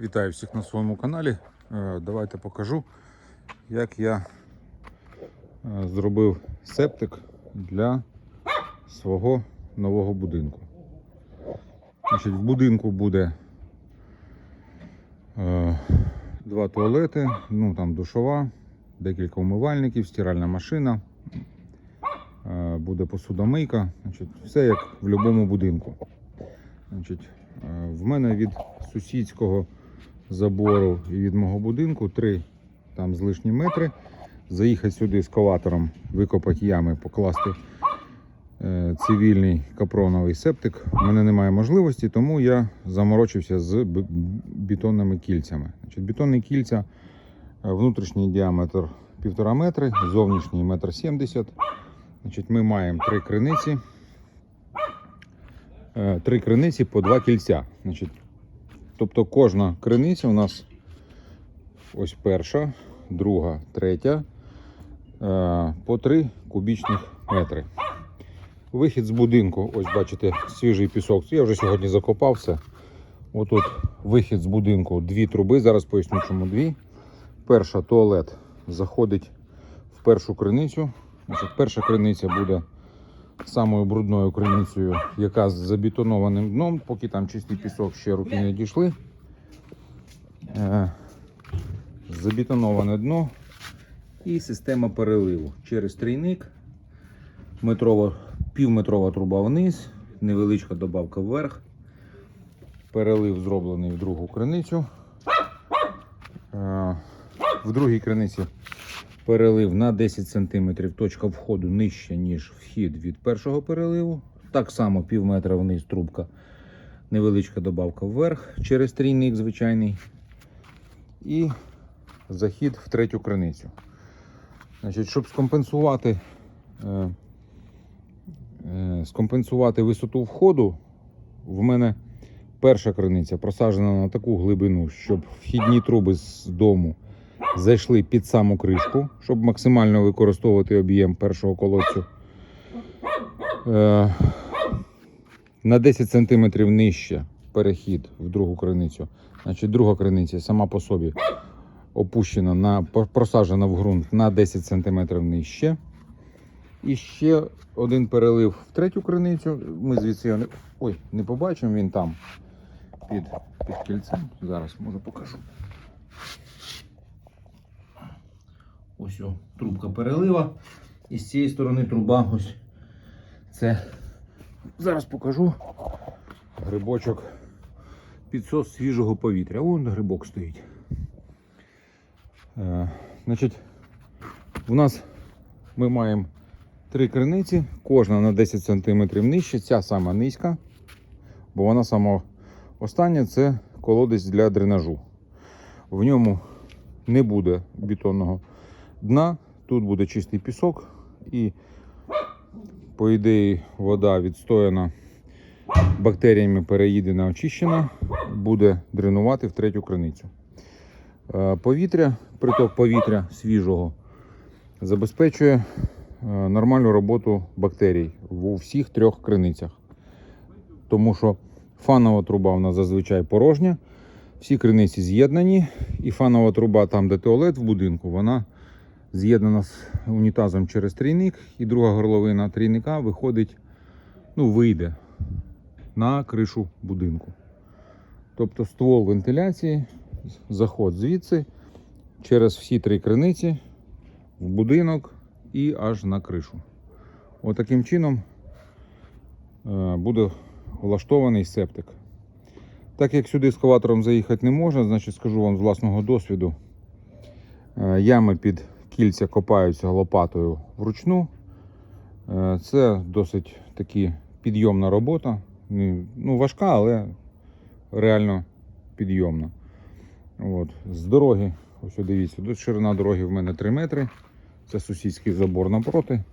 Вітаю всіх на своєму каналі. Е, Давайте покажу, як я е, зробив септик для свого нового будинку. Значить, в будинку буде е, два туалети, ну там душова, декілька умивальників, стиральна машина, буде посудомийка. Значить, все як в будь-якому будинку. Значить, в мене від сусідського забору і від мого будинку 3 там з лишні метри. Заїхати сюди з коватором, викопати ями, покласти е, цивільний капроновий септик. У мене немає можливості, тому я заморочився з бетонними кільцями. Значить, бетонні кільця, е, внутрішній діаметр 1,5 метри, зовнішній 1,70 м. Значить, ми маємо три криниці. Е, Три криниці по два кільця. Значить, Тобто кожна криниця у нас ось перша, друга, третя е, по 3 кубічних метри. Вихід з будинку, ось бачите, свіжий пісок. Я вже сьогодні закопався. Отут вихід з будинку, дві труби. Зараз поясню, чому дві. Перша туалет заходить в першу криницю. Значить, перша криниця буде самою брудною криницею, яка з забетонованим дном, поки там чистий пісок ще руки не дійшли. Е, Забетоноване дно і система переливу через трійник, метрова, півметрова труба вниз, невеличка добавка вверх. Перелив зроблений в другу криницю. Е, В другій криниці перелив на 10 см, точка входу нижча, ніж вхід від першого переливу. Так само пів метра вниз трубка, невеличка добавка вверх через трійник звичайний. І захід в третю криницю. Значить, щоб скомпенсувати, е, е, скомпенсувати висоту входу, в мене перша криниця просаджена на таку глибину, щоб вхідні труби з дому зайшли під саму кришку, щоб максимально використовувати об'єм першого колодцю. Е, на 10 см нижче перехід в другу криницю. Значить, друга криниця сама по собі опущена на просаджена в ґрунт на 10 см нижче. І ще один перелив в третю криницю. Ми звідси його не, ой, не побачимо, він там під, під кільцем. Зараз може покажу. Ось о, трубка перелива. І з цієї сторони труба ось це. Зараз покажу. Грибочок підсос свіжого повітря. Вон грибок стоїть. Е, значить, у нас ми маємо три криниці, кожна на 10 см нижче, ця сама низька, бо вона сама остання це колодець для дренажу. В ньому не буде бетонного дна, тут буде чистий пісок. І, по ідеї, вода відстояна бактеріями переїдена, очищена, буде дренувати в третю криницю. Е, Повітря, приток повітря свіжого забезпечує е, нормальну роботу бактерій у всіх трьох криницях. Тому що фанова труба у нас зазвичай порожня, всі криниці з'єднані, і фанова труба, там, де туалет в будинку, вона з'єднана з унітазом через трійник, і друга горловина трійника виходить, ну, вийде на кришу будинку. Тобто ствол вентиляції, заход звідси через всі три криниці в будинок і аж на кришу. Отаким чином е, буде влаштований септик. Так як сюди ескаватором заїхати не можна, значить скажу вам з власного досвіду. Е, Ями під кільця копаються лопатою вручну. Е, Це досить таки підйомна робота. Ну, важка, але реально підйомна. От. З дороги, ось дивіться, тут ширина дороги в мене 3 метри. Це сусідський забор напроти.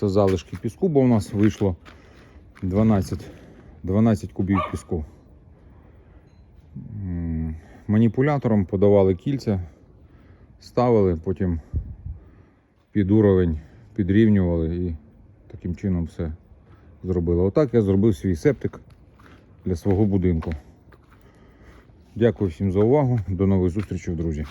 Це залишки піску, бо у нас вийшло 12, 12 кубів піску. Маніпулятором подавали кільця, ставили, потім під уровень підрівнювали і таким чином все зробили. Отак я зробив свій септик для свого будинку. Дякую всім за увагу. До нових зустрічей, друзі.